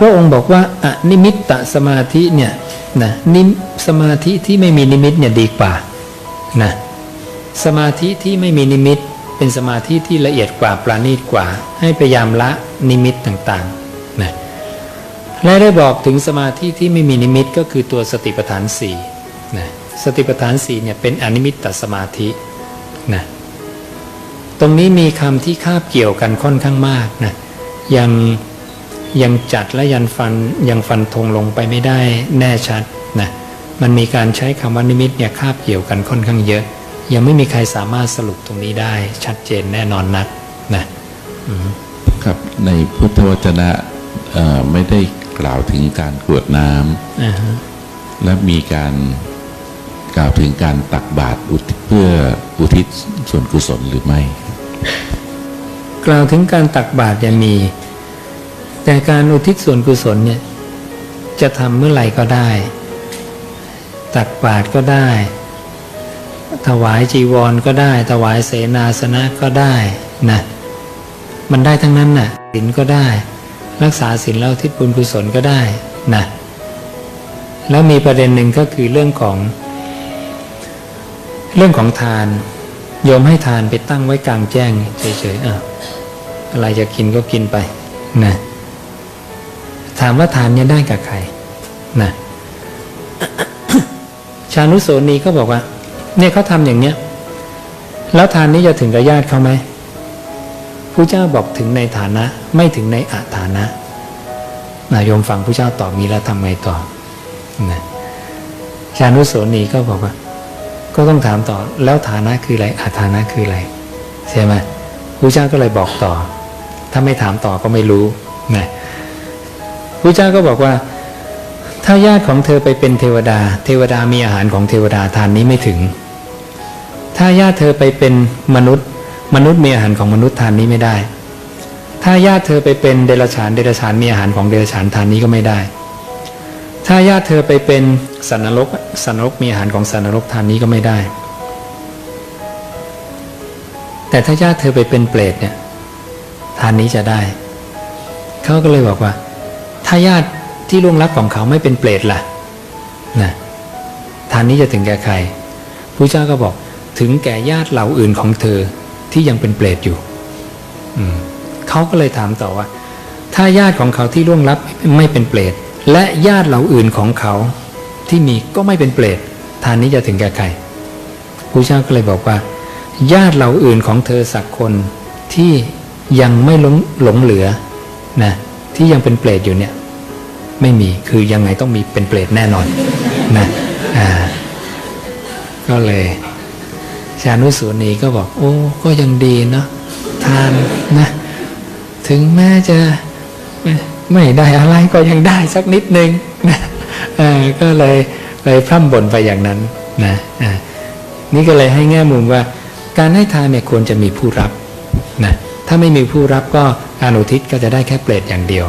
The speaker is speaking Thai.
พระองค์บอกว่าอนิมิตตสมาธิเนี่ยนะนิสมาธิที่ไม่มีนิมิตเนี่ยดีกว่านะสมาธิที่ไม่มีนิมิต เป็นสมาธิที่ละเอียดกว่าปราณีตกว่า ให้พยายามละนิมิตต่างๆนะและได้บอกถึงสมาธิที่ไม่มีนิมิตก็คือตัวสติปัฏฐานสี่นะสติปัฏฐานสี่เนี่ยเป็นอนิมิตตสมาธินะตรงนี้มีคำที่คาบเกี่ยวกันค่อนข้างมากนะยัง ยังจัดและยันฟันยังฟันธงลงไปไม่ได้แน่ชัดนะมันมีการใช้คำว่านิมิตเนี่ยคาบเกี่ยวกันค่อนข้างเยอะ ยังไม่มีใครสามารถสรุปตรงนี้ได้ ชัดเจนแน่นอนนักนะอืมครับในพุทธวจนะเอ่อไม่ได้กล่าวถึงการกรวดน้ำอ่าฮะและมีการกล่าวถึงการตักบาตรอุทิศเพื่ออุทิศส่วนกุศลหรือไม่ กล่าวถึงการตักบาตรยังมี แต่การอุทิศส่วนกุศลเนี่ยจะทำเมื่อไหร่ก็ได้ ตักบาตรก็ได้ ถวายจีวรก็ได้ ถวายเสนาสนะก็ได้นะมันได้ทั้งนั้นน่ะศีลก็ได้ รักษาศีลแล้วทิศบุญกุศลก็ได้นะแล้วมีประเด็นหนึ่งก็คือเรื่องของ เรื่องของทานโยมให้ทานไปตั้งไว้กลางแจ้งเฉยๆอะอะไรจะกินก็กินไปนะ ถามว่าทานเนี่ยได้กับใครนะชานุโสนีก็บอกว่า เนี่ยเขาทำอย่างเนี้ย แล้วทานนี้จะถึงกับญาติเขาไหมผู้เจ้าบอกถึงในฐานะ ไม่ถึงในอาฐานะนะโยมฟังผู้เจ้าตอบมีแล้วทำไงต่อนะชานุโสนีก็บอกว่า ก็ต้องถามต่อ แล้วฐานะคืออะไรอาฐานะคืออะไรใช่ไหมพระเจ้าก็เลยบอกต่อ ถ้าไม่ถามต่อก็ไม่รู้นะ ระเจ้าก็บอกว่า ถ้าญาติของเธอไปเป็นเทวดา เทวดามีอาหารของเทวดาทานนี้ไม่ถึง ถ้าญาติเธอไปเป็นมนุษย์ มนุษย์มีอาหารของมนุษย์ทานนี้ไม่ได้ ถ้าญาติเธอไปเป็นเดรัจฉาน เดรัจฉานมีอาหารของเดรัจฉานทานนี้ก็ไม่ได้ ถ้าญาติเธอไปเป็นสันนรกสันนรกมีอาหารของสันนรกทานนี้ก็ไม่ได้ แต่ถ้าญาติเธอไปเป็นเปรตเนี่ยทานนี้จะได้ เขาก็เลยบอกว่าาญาติที่ล่วงลับของเขาไม่เป็นเปรตล่ะนะทานนี้จะถึงแก่ใครพระเจ้าก็บอกถึงแก่ญาติเหล่าอื่นของเธอที่ยังเป็นเปรตอยู่อืมเขาก็เลยถามต่อว่า ถ้าญาติของเขาที่ล่วงลับไม่เป็นเปรตและญาติเหล่าอื่นของเขาที่มีก็ไม่เป็นเปรตทานนี้จะถึงแก่ใครพระเจ้าก็เลยบอกว่า ญาติเหล่าอื่นของเธอสักคนที่ยังไม่หลงหลงเหลือนะที่ยังเป็นเปรตอยู่เนี่ย ไม่มีคือยังไงต้องมีเป็นเปรตแน่นอนนะอ่าก็เลยชานุสูนีก็บอก โอ้ก็ยังดีเนาะทานนะ ถึงแม้จะไม่ได้อะไรก็ยังได้สักนิดนึงนะก็เลยเลยพร่ำบ่นไปอย่างนั้นนะนี่ก็เลยให้แง่มุมว่า การให้ทานเนี่ยควรจะมีผู้รับนะถ้าไม่มีผู้รับก็การอุทิศก็จะได้แค่เปรตอย่างเดียว